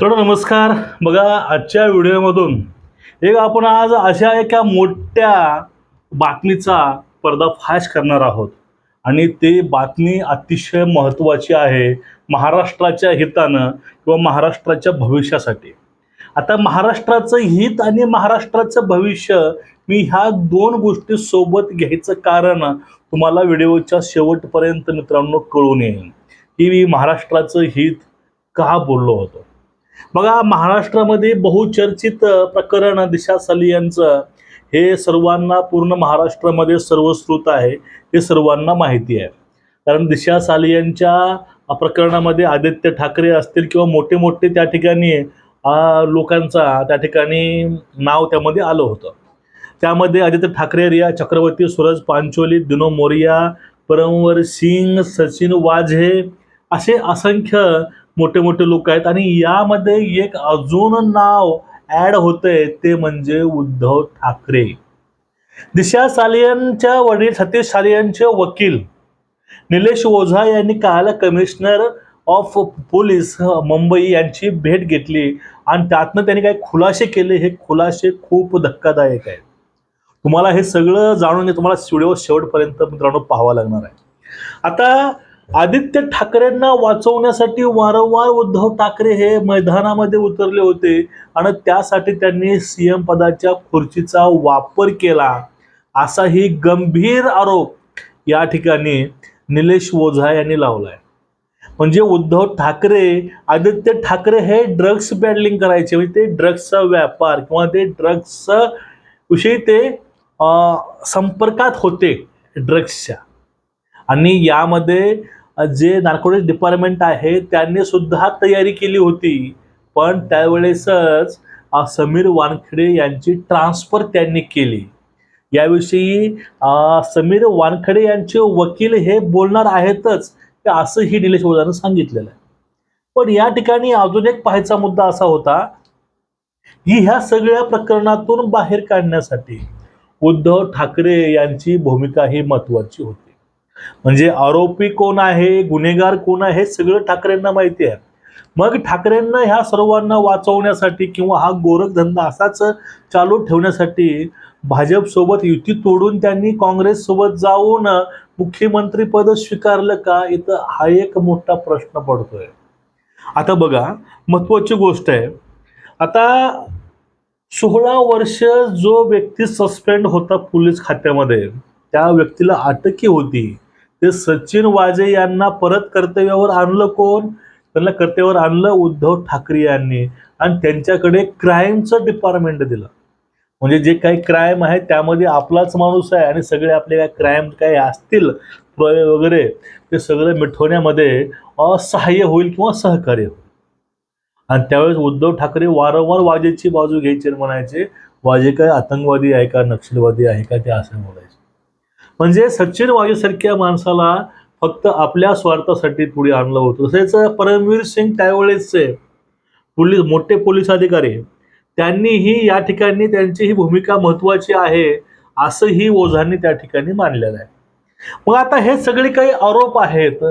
तर नमस्कार. बघा आजच्या व्हिडिओमधून एक आपण आज अशा एका मोठ्या बातमीचा पर्दाफाश करणार आहोत. आणि ते बातमी अतिशय महत्त्वाची आहे महाराष्ट्राच्या हितानं किंवा महाराष्ट्राच्या भविष्यासाठी. आता महाराष्ट्राचं हित आणि महाराष्ट्राचं भविष्य मी ह्या दोन गोष्टी सोबत घ्यायचं कारण तुम्हाला व्हिडिओच्या शेवटपर्यंत मित्रांनो कळून येईल. की मी महाराष्ट्राचं हित का बोललो होतो? बघा महाराष्ट्रामध्ये बहुचर्चित प्रकरण दिशा साली यांचं हे सर्वांना पूर्ण महाराष्ट्रामध्ये सर्वश्रुत आहे हे सर्वांना माहिती आहे. कारण दिशा साली यांच्या प्रकरणामध्ये आदित्य ठाकरे असतील किंवा मोठे मोठे त्या ठिकाणी लोकांचा त्या ठिकाणी नाव त्यामध्ये आलं होतं. त्यामध्ये आदित्य ठाकरे रिया चक्रवर्ती सूरज पांचोली दिनो मोरिया परमवर सिंग सचिन वाझे असे असंख्य मोठे मोठे लोक आहेत. आणि यामध्ये एक अजून नाव ॲड होतंय ते म्हणजे उद्धव ठाकरे. दिशा सालियनच्या वडील सतीश सालियांचे वकील. निलेश ओझा यांनी काल कमिशनर ऑफ पोलीस मुंबई यांची भेट घेतली. आणि त्यातनं त्यांनी काही खुलासे केले. हे खुलासे खूप धक्कादायक आहेत. तुम्हाला हे सगळं जाणून तुम्हाला व्हिडिओ शेवटपर्यंत मित्रांनो पाहावा लागणार आहे. आता आदित्य ठाकरेंना वाचवण्यासाठी वारंवार उद्धव ठाकरे हे मैदानामध्ये उतरले होते आणि त्यासाठी त्यांनी सीएम पदाच्या खुर्चीचा वापर केला. असाही गंभीर आरोप या ठिकाणी निलेश ओझा यांनी लावलाय. म्हणजे उद्धव ठाकरे आदित्य ठाकरे हे ड्रग्स बॅडलिंग करायचे. म्हणजे ते ड्रग्सचा व्यापार किंवा ते ड्रग्स विषयी ते अं, संपर्कात होते ड्रग्सच्या आणि यामध्ये जे नार्कोटिक्स डिपार्टमेंट आहे त्यांनी सुद्धा तयारी केली होती. पण त्यावेळेसच समीर वानखेडे यांची ट्रान्सफर त्यांनी केली. याविषयी समीर वानखेडे यांचे वकील हे बोलणार आहेतच ते असंही निलेश ओझानं सांगितलेलं आहे. पण या ठिकाणी अजून एक पाहायचा मुद्दा असा होता की ह्या सगळ्या प्रकरणातून बाहेर काढण्यासाठी उद्धव ठाकरे यांची भूमिका ही महत्वाची होती. म्हणजे आरोपी कोण आहे गुन्हेगार कोण आहे हे सगळं ठाकरेंना माहिती आहे. मग ठाकरेंना ह्या सर्वांना वाचवण्यासाठी किंवा हा गोरखधंदा असाच चालू ठेवण्यासाठी भाजपसोबत युती तोडून त्यांनी काँग्रेससोबत जाऊन मुख्यमंत्रीपद स्वीकारलं का? इथं हा एक मोठा प्रश्न पडतोय. आता बघा महत्वाची गोष्ट आहे. आता सोळा वर्ष जो व्यक्ती सस्पेंड होता पोलीस खात्यामध्ये त्या व्यक्तीला अटकी होती. ते सचिन वाजे यांना परत कर्तव्यावर आणलं कोण? त्यांना कर्तव्यावर आणलं उद्धव ठाकरे यांनी. आणि त्यांच्याकडे क्राईमचं डिपार्टमेंट दिलं. म्हणजे जे काही क्राईम आहे त्यामध्ये आपलाच माणूस आहे आणि सगळे आपले काय क्राईम काय असतील वगैरे ते सगळं मिठवण्यामध्ये असहाय्य होईल किंवा सहकार्य होईल. आणि त्यावेळेस उद्धव ठाकरे वारंवार वाजेची बाजू घ्यायचे म्हणायचे वाजे काय आतंकवादी आहे का नक्षलवादी आहे का ते असं बोलायचे. म्हणजे सचिन वायूसारख्या माणसाला फक्त आपल्या स्वार्थासाठी पुढे आणलं होतं. तसेच परमवीर सिंग त्यावेळेसचे पोलीस मोठे पोलीस अधिकारी त्यांनीही या ठिकाणी त्यांची ही भूमिका महत्वाची आहे असंही ओझांनी त्या ठिकाणी मानलेलं आहे. मग आता हे सगळे काही आरोप आहेत.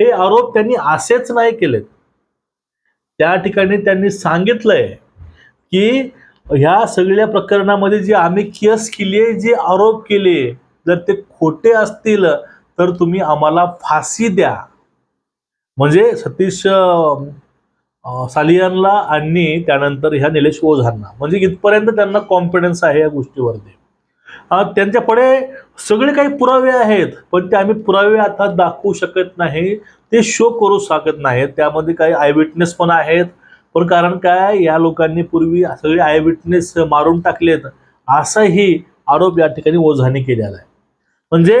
हे आरोप त्यांनी असेच नाही केलेत. त्या ठिकाणी त्यांनी सांगितलंय की ह्या सगळ्या प्रकरणामध्ये जी आम्ही केस केली जे आरोप केले जर ते खोटे असतील तर तुम्ही आम्हाला फाशी द्या. म्हणजे सतीश सालियानला आणि त्यानंतर ह्या निलेश ओझांना. म्हणजे इथपर्यंत त्यांना कॉन्फिडन्स आहे या गोष्टीवरती. त्यांच्याकडे सगळे काही पुरावे आहेत पण ते आम्ही पुरावे आता दाखवू शकत नाही. ते शो करू शकत नाहीत. त्यामध्ये काही आय विटनेस पण आहेत. पण कारण काय या लोकांनी पूर्वी सगळे आय विटनेस मारून टाकलेत असाही आरोप या ठिकाणी ओझाने केलेला आहे. म्हणजे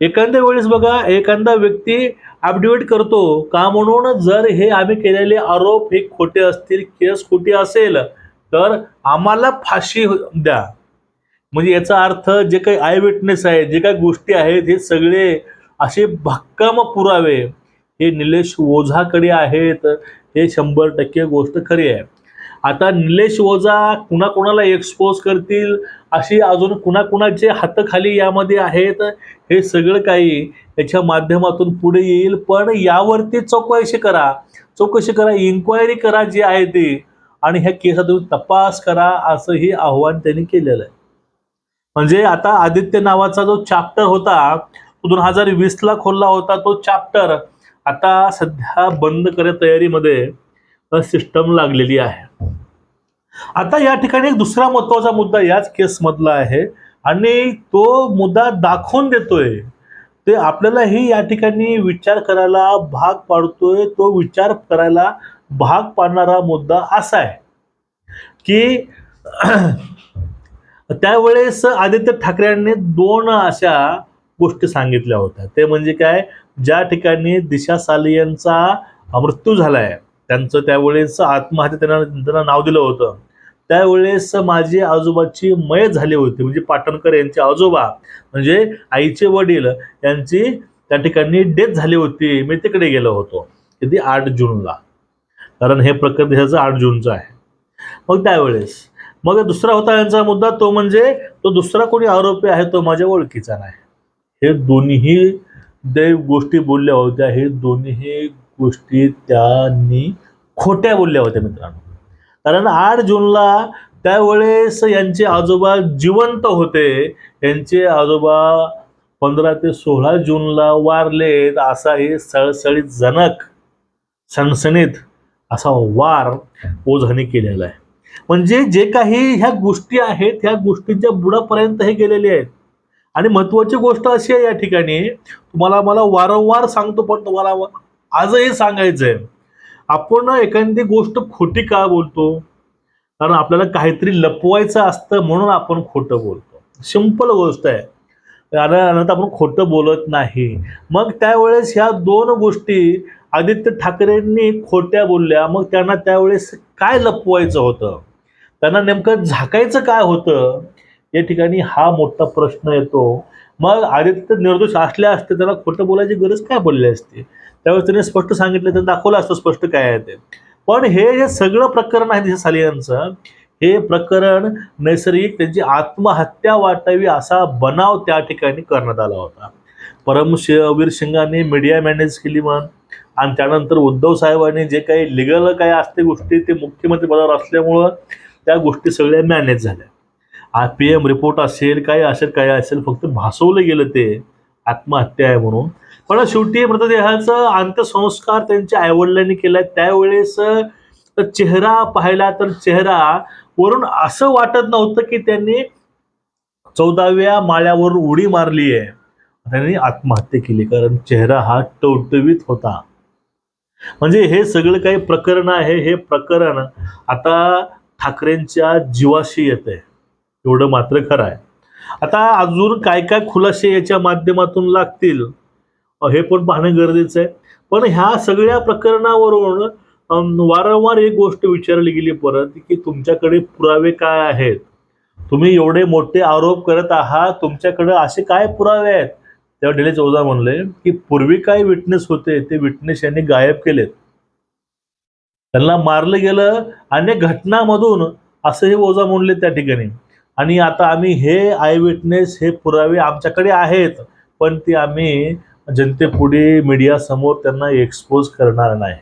एखाद्या वेळेस बघा एखादा व्यक्ती अपडेट करतो का म्हणून जर हे आम्ही केलेले आरोप हे खोटे असतील केस खोटी असेल तर आम्हाला फाशी द्या. म्हणजे याचा अर्थ जे काही आय विटनेस आहे जे काही गोष्टी आहेत हे सगळे असे भक्कम पुरावे. हे निलेश ओझाकडे आहेत. हे शंभर टक्के गोष्ट खरी आहे. आता निलेश ओझा कुणाकुणाला एक्सपोज करतील? अशी अजून कुणाकुणाचे हातखाली यामध्ये आहेत हे सगळं काही याच्या माध्यमातून पुढे येईल. पण यावरती चौकशी करा. चौकशी करा इन्क्वायरी करा जी आहे ती. आणि ह्या केसात तपास करा असंही आव्हान त्यांनी केलेलं आहे. म्हणजे आता आदित्य नावाचा जो चॅप्टर होता तो दोन हजार वीसला खोलला होता तो चॅप्टर आता सध्या बंद करण्या तयारीमध्ये सिस्टम लागलेली आहे. आता या ठिकाणी एक दुसरा महत्त्वाचा मुद्दा याच केसमधला आहे. आणि तो मुद्दा दाखवून देतोय. ते आपल्यालाही या ठिकाणी विचार करायला भाग पाडतोय. तो विचार करायला भाग पाडणारा मुद्दा असा आहे. की त्यावेळेस आदित्य ठाकरे यांनी दोन अशा गोष्टी सांगितल्या होत्या. ते म्हणजे काय? ज्या ठिकाणी दिशा सालियनचा मृत्यू झालाय. त्यांचं त्यावेळेस आत्महत्या त्यांना त्यांना नाव दिलं होतं. त्यावेळेस माझी आजोबाची मय झाली होती. म्हणजे पाटणकर यांचे आजोबा म्हणजे आईचे वडील यांची त्या ठिकाणी डेथ झाली होती. मी तिकडे गेलो होतो. किती? आठ जूनला. कारण हे प्रकरण ह्याचं आठ जूनचं आहे. मग त्यावेळेस मग दुसरा होता यांचा मुद्दा तो म्हणजे तो दुसरा कोणी आरोपी आहे तो माझ्या ओळखीचा नाही. हे दोन्ही देव गोष्टी बोलल्या होत्या. हे दोन्ही गोष्टी त्यांनी खोट्या बोलल्या होत्या मित्रांनो. कारण आठ जूनला त्यावेळेस यांचे आजोबा जिवंत होते. यांचे आजोबा पंधरा ते सोळा जूनला वारलेत असा हे सळसळीत जनक सणसणीत असा वार ओझाने केलेला आहे. म्हणजे जे काही ह्या गोष्टी आहेत ह्या गोष्टींच्या बुडापर्यंत हे गेलेले आहेत. आणि महत्वाची गोष्ट अशी आहे या ठिकाणी तुम्हाला मला वारंवार सांगतो पण तुम्हाला आजही सांगायचंय. आपण एखादी गोष्ट खोटी का बोलतो? कारण आपल्याला काहीतरी लपवायचं असतं म्हणून आपण खोटं बोलतो. सिंपल गोष्ट आहे. कारण आपण खोटं बोलत नाही. मग त्यावेळेस ह्या दोन गोष्टी आदित्य ठाकरेंनी खोट्या बोलल्या. मग त्यांना त्यावेळेस काय लपवायचं होतं? त्यांना नेमकं झाकायचं काय होतं? या ठिकाणी हा मोठा प्रश्न येतो. मग आदित्य निर्दोष असल्या असते त्याला खोटं बोलायची गरज काय पडली असते? त्यावेळेस त्यांनी स्पष्ट सांगितलं तर दाखवलं असतं स्पष्ट काय आहे ते. पण हे जे सगळं प्रकरण आहे तिथे सालियांचं हे प्रकरण नैसर्गिक त्यांची आत्महत्या वाटावी असा बनाव त्या ठिकाणी करण्यात आला होता. परमवीर सिंगाने मीडिया मॅनेज केली म्हण आणि त्यानंतर उद्धव साहेबांनी जे काही लिगल काय असते गोष्टी ते मुख्यमंत्री पदावर असल्यामुळं त्या गोष्टी सगळ्या मॅनेज झाल्या. आय पी एम रिपोर्ट असेल काय असेल काय असेल फक्त भासवलं गेलं ते. आत्महत्या आहे म्हणून. पण शेवटी मृतदेहाचं अंत्यसंस्कार त्यांच्या आईवडिलांनी केला त्यावेळेस चेहरा पाहिला तर चेहरा वरून असं वाटत नव्हतं की त्यांनी चौदाव्या माळ्यावर उडी मारली आहे. त्यांनी आत्महत्या केली कारण चेहरा हा टवटवीत होता. म्हणजे हे सगळं काही प्रकरण आहे. हे प्रकरण आता ठाकरेंच्या जीवाशी येत आहे एवढं मात्र खरं आहे. आता अजून काय काय खुलासे याच्या माध्यमातून लागतील हे पण पाहणं गरजेचं आहे. पण ह्या सगळ्या प्रकरणावरून वारंवार एक गोष्ट विचारली गेली परत की तुमच्याकडे पुरावे काय आहेत? तुम्ही एवढे मोठे आरोप करत आहात तुमच्याकडे असे काय पुरावे आहेत? तेव्हा डेले चौदा म्हणले की पूर्वी काय विटनेस होते ते विटनेस यांनी गायब केलेत. त्यांना मारलं गेलं अनेक घटनामधून असं हे ओझा म्हणले त्या ठिकाणी. आणि आता आम्ही हे आय विटनेस हे पुरावे आमच्याकडे आहेत पण ते आम्ही जनतेपुढे मीडियासमोर त्यांना एक्सपोज करणार नाही.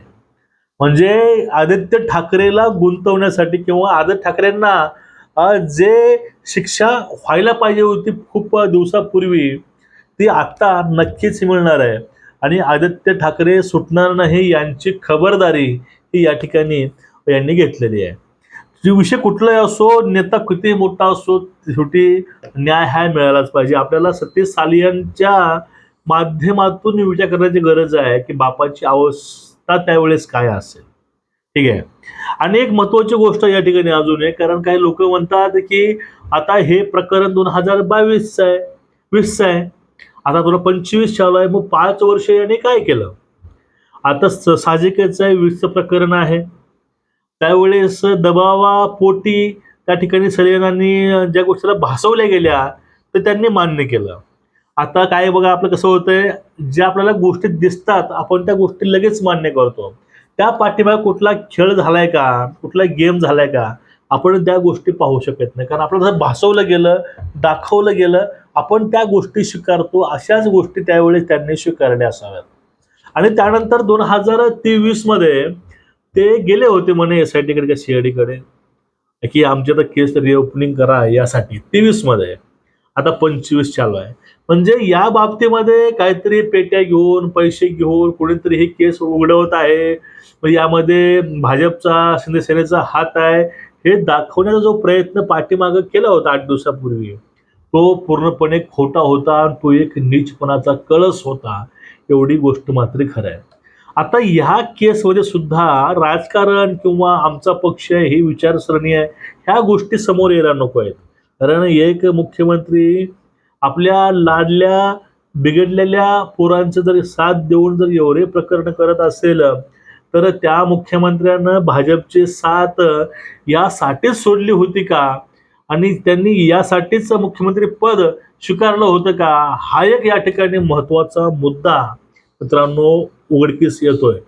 म्हणजे आदित्य ठाकरेला गुंतवण्यासाठी किंवा आदित्य ठाकरेंना जे शिक्षा व्हायला पाहिजे होती खूप दिवसापूर्वी ती आत्ता नक्कीच मिळणार आहे. आणि आदित्य ठाकरे सुटणार नाही यांची खबरदारी ही या ठिकाणी यांनी घेतलेली आहे. विषय कुठलाही असो नेता किती मोठा असो शेवटी न्याय हा मिळालाच पाहिजे. आपल्याला सतीश सालियांच्या माध्यमातून विचार करण्याची गरज आहे की बापाची अवस्था त्यावेळेस काय असेल. ठीक आहे? आणि एक महत्वाची गोष्ट या ठिकाणी अजून आहे कारण काही लोक म्हणतात की आता हे प्रकरण दोन हजार बावीसचं आहे वीसचं आहे. आता तुला पंचवीस चालू आहे मग पाच वर्ष याने काय केलं? आता साहजिकच आहे वीसचं प्रकरण आहे. त्यावेळेस दबावापोटी त्या ठिकाणी सलियनांनी ज्या गोष्टीला भासवल्या गेल्या तर त्यांनी मान्य केलं. आता काय बघा आपलं कसं होतंय ज्या आपल्याला गोष्टी दिसतात आपण त्या गोष्टी लगेच मान्य करतो. त्या पाठीमागे कुठला खेळ झालाय का कुठला गेम झालाय का आपण त्या गोष्टी पाहू शकत नाही. कारण आपल्याला जर भासवलं गेलं दाखवलं गेलं आपण त्या गोष्टी स्वीकारतो अशाच गोष्टी त्यावेळेस त्यांनी स्वीकारल्या असाव्यात. आणि त्यानंतर दोन हजार तेवीसमध्ये ते गेले होते म्हणे एस आय टीकडे का सीआयडीकडे की आमच्या आता केस रिओपनिंग करा यासाठी तेवीसमध्ये. आता पंचवीस चालू आहे. म्हणजे या बाबतीमध्ये काहीतरी पेट्या घेऊन पैसे घेऊन कोणीतरी ही केस उघडवत आहे. मग यामध्ये भाजपचा शिंदेसेनेचा हात आहे. हे दाखवण्याचा जो प्रयत्न पाठीमागं केला होता आठ दिवसापूर्वी तो पूर्णपणे खोटा होता आणि तो एक नीचपणाचा कळस होता. एवढी गोष्ट मात्र खरं आहे. आता ह्या केसमध्ये सुद्धा राजकारण किंवा आमचा पक्ष ही विचारसरणी आहे ह्या गोष्टी समोर यायला नको आहेत. कारण एक मुख्यमंत्री आपल्या लाडल्या बिघडलेल्या पोरांचं जर साथ देऊन जर एवढे प्रकरण करत असेल तर त्या मुख्यमंत्र्यानं भाजपचे साथ यासाठीच सोडली होती का? आणि त्यांनी यासाठीच मुख्यमंत्री पद स्वीकारलं होतं का? हा एक या ठिकाणी महत्त्वाचा मुद्दा मित्रांनो उघडकीस येतोय.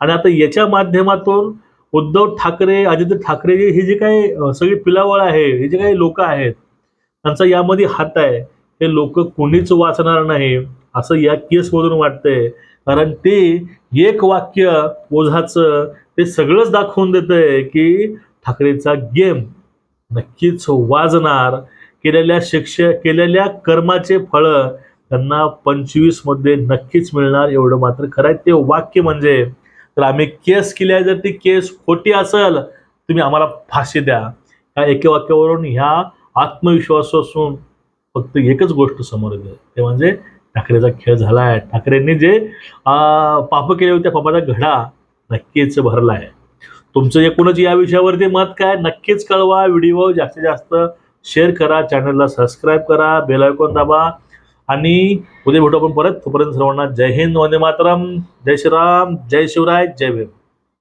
आणि आता याच्या माध्यमातून उद्धव ठाकरे आदित्य ठाकरे हे जे काही सगळी पिलावळ आहे हे जे काही लोक आहेत त्यांचा यामध्ये हात आहे. हे लोक कोणीच वाचणार नाही असं या केसमधून वाटतंय. कारण ते एक वाक्य ओझाचं ते सगळंच दाखवून देतंय की ठाकरेचा गेम नक्कीच वाजणार. केलेल्या शिक्षा केलेल्या कर्माचे फळं त्यांना पंचवीसमध्ये नक्कीच मिळणार एवढं मात्र खरं ते वाक्य म्हणजे तर आम्ही केस केली आहे जर ती केस खोटी असेल तुम्ही आम्हाला फाशी द्या. या एके वाक्यावरून ह्या आत्मविश्वास असून फक्त एकच गोष्ट समोर येते. ते म्हणजे ठाकरेचा खेळ झाला आहे ठाकरेंनी जे पाप केले होते त्या पापाचा घडा नक्कीच भरला आहे तुमचं एकूणच या विषयावरती मत काय नक्कीच कळवा. व्हिडिओ जास्तीत जास्त शेअर करा चॅनलला सबस्क्राईब करा बेल आयकॉन दाबा. आणि उद्या भेटू आपण परत. तोपर्यंत सर्वांना जय हिंद वंदे मातरम. जय श्रीराम जय शिवराय जय भीम.